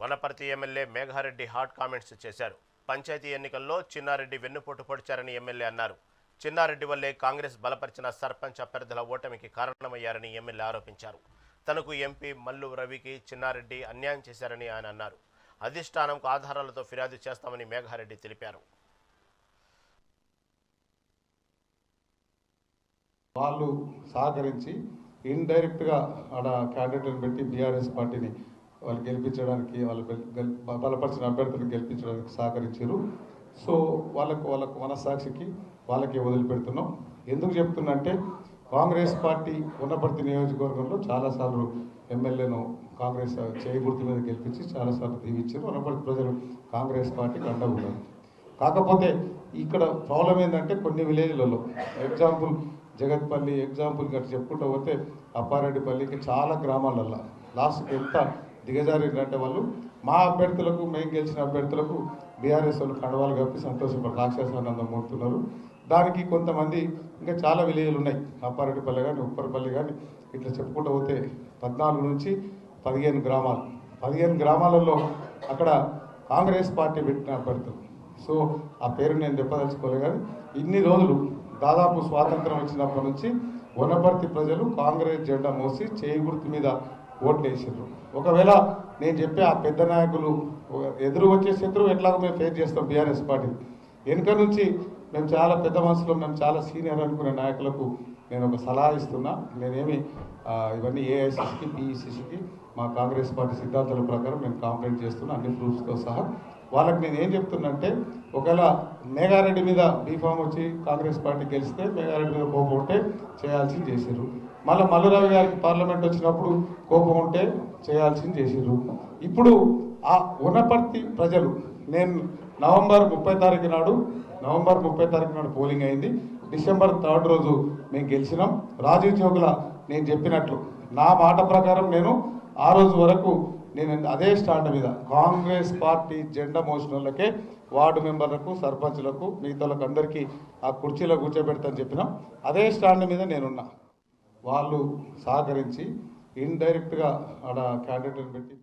Wanaparthy MLA Megha Reddy hot comments చేశారు. పంచాయతీ ఎన్నికల్లో చిన్నారెడ్డి వెన్నుపోటు పొడిచారని ఎమ్మెల్యే అన్నారు. చిన్నారెడ్డి వల్లే కాంగ్రెస్ బలపరిచిన సర్పంచ్ అభ్యర్థుల ఓటమికి కారణమయ్యారని ఎమ్మెల్యే ఆరోపించారు. తనకు ఎంపీ మల్లు రవికి చిన్నారెడ్డి అన్యాయం చేశారని ఆయన అన్నారు. అధిష్టానంకు ఆధారాలతో ఫిర్యాదు చేస్తామని మేఘారెడ్డి తెలిపారు. వాళ్ళు సహకరించి ఇండైరెక్ట్గా ఆడ క్యాండిడేట్ని పెట్టి బీఆర్ఎస్ పార్టీని వాళ్ళు గెలిపించడానికి వాళ్ళు బలపరిచిన అభ్యర్థులను గెలిపించడానికి సహకరించారు. సో వాళ్ళకు వాళ్ళకు మనస్సాక్షికి వాళ్ళకి వదిలిపెడుతున్నాం. ఎందుకు చెప్తున్నా అంటే కాంగ్రెస్ పార్టీ ఉన్నపర్తి నియోజకవర్గంలో చాలాసార్లు ఎమ్మెల్యేను కాంగ్రెస్ చేయగుర్తు మీద గెలిపించి చాలాసార్లు దీవించారు. ఉన్నపర్తి ప్రజలు కాంగ్రెస్ పార్టీకి అండగా ఉన్నారు. కాకపోతే ఇక్కడ ప్రాబ్లం ఏంటంటే కొన్ని విలేజ్లలో ఎగ్జాంపుల్ జగత్పల్లి ఎగ్జాంపుల్ గట్ట చెప్పుకుంటూ పోతే అప్పారెడ్డిపల్లికి చాలా గ్రామాలల్లో. లాస్ట్కి ఎంత దిగజారిందంటే వాళ్ళు మా అభ్యర్థులకు మేము గెలిచిన అభ్యర్థులకు బీఆర్ఎస్ వాళ్ళు కండవాలు కప్పి సంతోషపడి రాక్షసానందం మూడుతున్నారు దానికి కొంతమంది ఇంకా చాలా విలేజ్లు ఉన్నాయి. అప్పారెడ్డిపల్లి కానీ ఉప్పరపల్లి కానీ ఇట్లా చెప్పుకుంటూ పోతే పద్నాలుగు నుంచి పదిహేను గ్రామాలు. పదిహేను గ్రామాలలో అక్కడ కాంగ్రెస్ పార్టీ పెట్టిన అభ్యర్థులు. సో ఆ పేరు నేను చెప్పదలుచుకోలే కానీ ఇన్ని రోజులు దాదాపు స్వాతంత్రం వచ్చినప్పటి నుంచి వనపర్తి ప్రజలు కాంగ్రెస్ జెండా మోసి చేయి గుర్తు మీద ఓట్లు వేసారు ఒకవేళ నేను చెప్పే ఆ పెద్ద నాయకులు ఎదురు వచ్చే శత్రువు ఎట్లాగో మేము ఫేస్ చేస్తాం బీఆర్ఎస్ పార్టీ. వెనుక నుంచి మేము చాలా పెద్ద మనసులో మేము చాలా సీనియర్ అనుకునే నాయకులకు నేను ఒక సలహా ఇస్తున్నా. నేనేమి ఇవన్నీ ఏఐసిసికి పిఈసిసికి మా కాంగ్రెస్ పార్టీ సిద్ధాంతాల ప్రకారం నేను కాంప్లైంట్ చేస్తున్నా అన్ని ప్రూఫ్స్తో సహా. వాళ్ళకి నేను ఏం చెప్తున్నంటే ఒకవేళ మేఘారెడ్డి మీద బీఫామ్ వచ్చి కాంగ్రెస్ పార్టీ గెలిస్తే మేఘారెడ్డి మీద కోపం ఉంటే చేయాల్సింది చేసిర్రు. మళ్ళీ మల్లురావు గారికి పార్లమెంట్ వచ్చినప్పుడు కోపం ఉంటే చేయాల్సింది చేసిర్రు. ఇప్పుడు ఆ ఉనపర్తి ప్రజలు నేను నవంబర్ ముప్పై తారీఖు నాడు నవంబర్ ముప్పై తారీఖు నాడు పోలింగ్ అయింది. డిసెంబర్ థర్డ్ రోజు మేము గెలిచినాం. రాజీవ్ చౌక్ల నేను చెప్పినట్లు నా మాట ప్రకారం నేను ఆ రోజు వరకు నేను అదే స్టాండ్ మీద కాంగ్రెస్ పార్టీ జెండా మోసిన వాళ్ళకే వార్డు మెంబర్లకు సర్పంచ్లకు మిగతాలకు అందరికీ ఆ కుర్చీలో కూర్చోబెడతాను చెప్పినాం. అదే స్టాండ్ మీద నేనున్నా. వాళ్ళు సహకరించి ఇండైరెక్ట్గా ఆడ క్యాండిడేట్ని పెట్టి